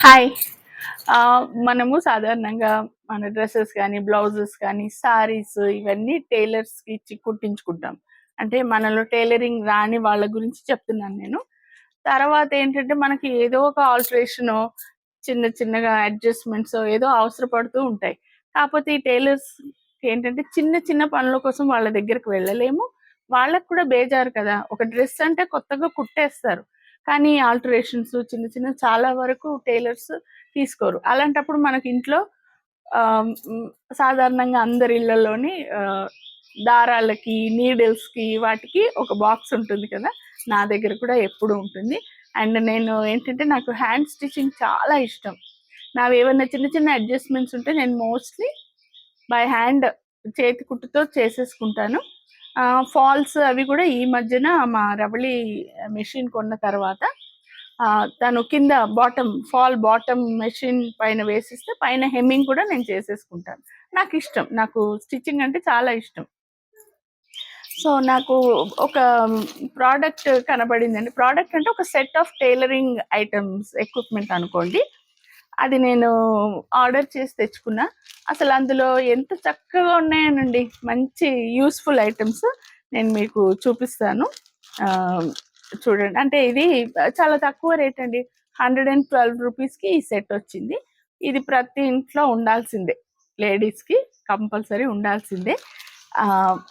Hi ఆ, మనము సాధారణంగా మన డ్రెస్సెస్ కానీ బ్లౌజెస్ కానీ సారీస్ ఇవన్నీ టైలర్స్కి ఇచ్చి కుట్టించుకుంటాం. అంటే మనలో టైలరింగ్ రాని వాళ్ళ గురించి చెప్తున్నాను నేను. తర్వాత ఏంటంటే మనకి ఏదో ఒక ఆల్ట్రేషన్ చిన్న చిన్నగా అడ్జస్ట్మెంట్స్ ఏదో అవసరపడుతూ ఉంటాయి. కాకపోతే ఈ టైలర్స్ ఏంటంటే చిన్న చిన్న పనుల కోసం వాళ్ళ దగ్గరికి వెళ్ళలేము. వాళ్ళకు కూడా బేజారు కదా. ఒక డ్రెస్ అంటే కొత్తగా కుట్టేస్తారు. కానీ ఆల్టరేషన్స్ చిన్న చిన్న చాలా వరకు టైలర్స్ తీసుకోరు. అలాంటప్పుడు మనకి ఇంట్లో సాధారణంగా అందరి ఇళ్ళలోని దారాలకి నీడిల్స్కి వాటికి ఒక బాక్స్ ఉంటుంది కదా నా దగ్గర కూడా ఎప్పుడు ఉంటుంది. అండ్ నేను ఏంటంటే నాకు హ్యాండ్ స్టిచ్చింగ్ చాలా ఇష్టం. నావి ఏమైనా చిన్న చిన్న అడ్జస్ట్మెంట్స్ ఉంటే నేను మోస్ట్లీ బై హ్యాండ్ చేతి కుట్టుతో చేసేసుకుంటాను. ఫాల్స్ అవి కూడా ఈ మధ్యన మా రవళి మెషిన్ కొన్న తర్వాత తను కింద బాటమ్ ఫాల్ బాటమ్ మెషిన్ పైన వేసిస్తే పైన హెమ్మింగ్ కూడా నేను చేసేసుకుంటాను. నాకు ఇష్టం. నాకు స్టిచ్చింగ్ అంటే చాలా ఇష్టం. సో నాకు ఒక ప్రోడక్ట్ కనబడిందండి. ప్రోడక్ట్ అంటే ఒక set of tailoring items equipment అనుకోండి. అది నేను ఆర్డర్ చేసి తెచ్చుకున్నా. అసలు అందులో ఎంత చక్కగా ఉన్నాయనండి. మంచి యూస్ఫుల్ ఐటమ్స్ నేను మీకు చూపిస్తాను. చూడండి. అంటే ఇది చాలా తక్కువ రేట్ అండి. హండ్రెడ్ అండ్ ట్వెల్వ్ రూపీస్కి ఈ సెట్ వచ్చింది. ఇది ప్రతి ఇంట్లో ఉండాల్సిందే. లేడీస్కి కంపల్సరీ ఉండాల్సిందే.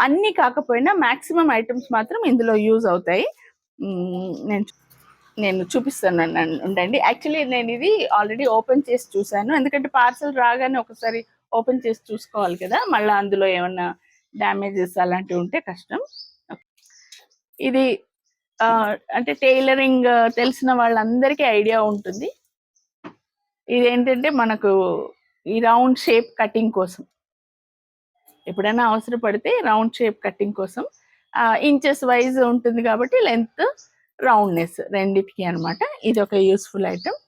అన్నీ కాకపోయినా మ్యాక్సిమం ఐటమ్స్ మాత్రం ఇందులో యూజ్ అవుతాయి. నేను నేను చూపిస్తాను ఉండండి. యాక్చువల్లీ నేను ఇది ఆల్రెడీ ఓపెన్ చేసి చూశాను. ఎందుకంటే పార్సల్ రాగానే ఒకసారి ఓపెన్ చేసి చూసుకోవాలి కదా మళ్ళీ అందులో ఏమన్నా డ్యామేజెస్ అలాంటివి ఉంటే కష్టం. ఇది అంటే టైలరింగ్ తెలిసిన వాళ్ళందరికీ ఐడియా ఉంటుంది. ఇది ఏంటంటే మనకు ఈ రౌండ్ షేప్ కటింగ్ కోసం. ఎప్పుడైనా అవసరపడితే రౌండ్ షేప్ కటింగ్ కోసం. ఇంచెస్ వైజ్ ఉంటుంది కాబట్టి లెంత్ రౌండ్నెస్ రెండిటికి అన్నమాట. ఇది ఒక యూస్ఫుల్ ఐటమ్.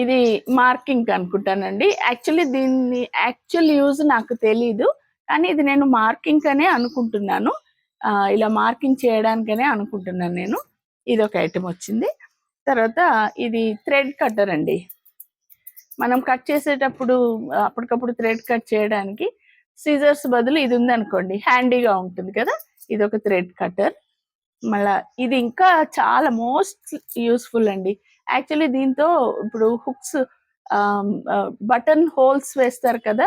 ఇది మార్కింగ్ అనుకుంటానండి. యాక్చువల్లీ దీన్ని యాక్చువల్ యూజ్ నాకు తెలీదు. కానీ ఇది నేను మార్కింగ్ అనే అనుకుంటున్నాను. ఇలా మార్కింగ్ చేయడానికనే అనుకుంటున్నాను నేను. ఇది ఒక ఐటెం వచ్చింది. తర్వాత ఇది థ్రెడ్ కట్టర్ అండి. మనం కట్ చేసేటప్పుడు అప్పటికప్పుడు థ్రెడ్ కట్ చేయడానికి సీజర్స్ బదులు ఇది ఉందనుకోండి హ్యాండీగా ఉంటుంది కదా ఇది ఒక థ్రెడ్ కట్టర్. మళ్ళా ఇది ఇంకా చాలా మోస్ట్ యూస్ఫుల్ అండి. యాక్చువల్లీ దీంతో ఇప్పుడు హుక్స్ బటన్ హోల్స్ వేస్తారు కదా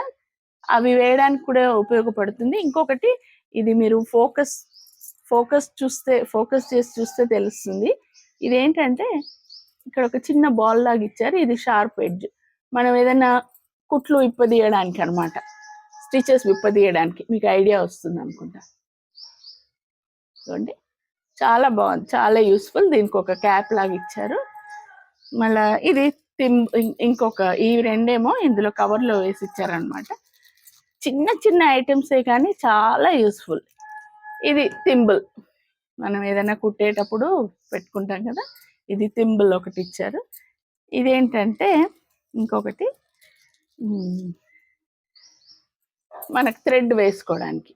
అవి వేయడానికి కూడా ఉపయోగపడుతుంది. ఇంకొకటి ఇది మీరు ఫోకస్ ఫోకస్ చూస్తే ఫోకస్ చేసి చూస్తే తెలుస్తుంది. ఇది ఏంటంటే ఇక్కడ ఒక చిన్న బాల్ లాగా ఇచ్చారు. ఇది షార్ప్ ఎడ్జ్ మనం ఏదైనా కుట్లు విప్పదీయడానికి అన్నమాట. స్టిచెస్ విప్పదీయడానికి. మీకు ఐడియా వస్తుంది అనుకుంటా. చూడండి. చాలా బాగుంది. చాలా యూస్ఫుల్ దీనికి ఒక క్యాప్ లాగా ఇచ్చారు. మళ్ళా ఇది ఇంకొక ఈ రెండేమో ఇందులో కవర్లో వేసి ఇచ్చారనమాట చిన్న చిన్న ఐటమ్సే కానీ చాలా యూస్ఫుల్. ఇది థింబుల్ మనం ఏదైనా కుట్టేటప్పుడు పెట్టుకుంటాం కదా ఇది థింబుల్ ఒకటి ఇచ్చారు ఇదేంటంటే ఇంకొకటి మనకు థ్రెడ్ వేసుకోవడానికి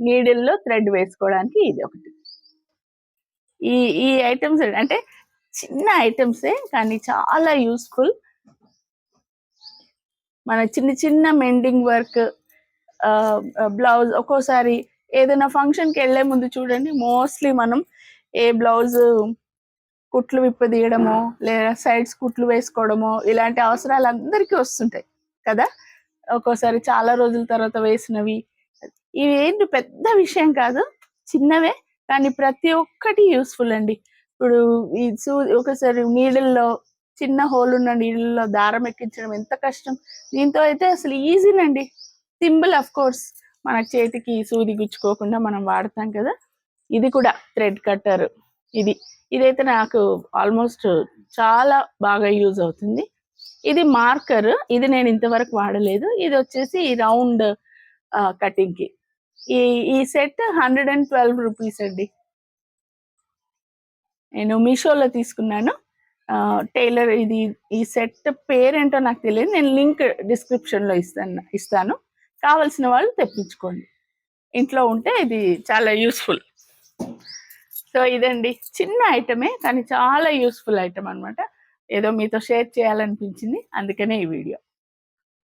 నీడిల్లో థ్రెడ్ వేసుకోవడానికి ఇది ఒకటి. ఈ ఈ ఐటమ్స్ అంటే చిన్న ఐటమ్సే కానీ చాలా యూస్ఫుల్. మన చిన్న చిన్న మెండింగ్ వర్క్ బ్లౌజ్ ఒక్కోసారి ఏదైనా ఫంక్షన్కి వెళ్ళే ముందు చూడండి మోస్ట్లీ మనం ఏ బ్లౌజ్ కుట్లు విప్పదీయడమో లేదా సైడ్స్ కుట్లు వేసుకోవడమో ఇలాంటి అవసరాలు అందరికీ వస్తుంటాయి కదా? ఒక్కోసారి చాలా రోజుల తర్వాత వేసినవి. ఇవి ఏంటి పెద్ద విషయం కాదు చిన్నవే కానీ ప్రతి ఒక్కటి యూస్ఫుల్ అండి. ఇప్పుడు ఈ సూ ఒకసారి నీళ్ళల్లో చిన్న హోల్ ఉన్న నీళ్ళలో దారం ఎక్కించడం ఎంత కష్టం. దీంతో అయితే అసలు ఈజీనండి. Simple of course. మన చేతికి సూది గుచ్చుకోకుండా మనం వాడతాం కదా. ఇది కూడా థ్రెడ్ కట్టర్. ఇది ఇదైతే నాకు ఆల్మోస్ట్ చాలా బాగా యూజ్ అవుతుంది. ఇది మార్కర్. ఇది నేను ఇంతవరకు వాడలేదు. ఇది వచ్చేసి రౌండ్ కటింగ్కి ఈ ఈ set hundred and twelve rupees అండి. నేను మీషోలో తీసుకున్నాను. టైలర్ ఇది ఈ సెట్ పేరేంటో నాకు తెలియదు. నేను లింక్ డిస్క్రిప్షన్లో ఇస్తాను ఇస్తాను. కావలసిన వాళ్ళు తెప్పించుకోండి. ఇంట్లో ఉంటే ఇది చాలా యూస్ఫుల్. సో ఇదండి. చిన్న ఐటమే కానీ చాలా యూస్ఫుల్ ఐటమ్ అనమాట ఏదో మీతో షేర్ చేయాలనిపించింది. అందుకనే ఈ వీడియో.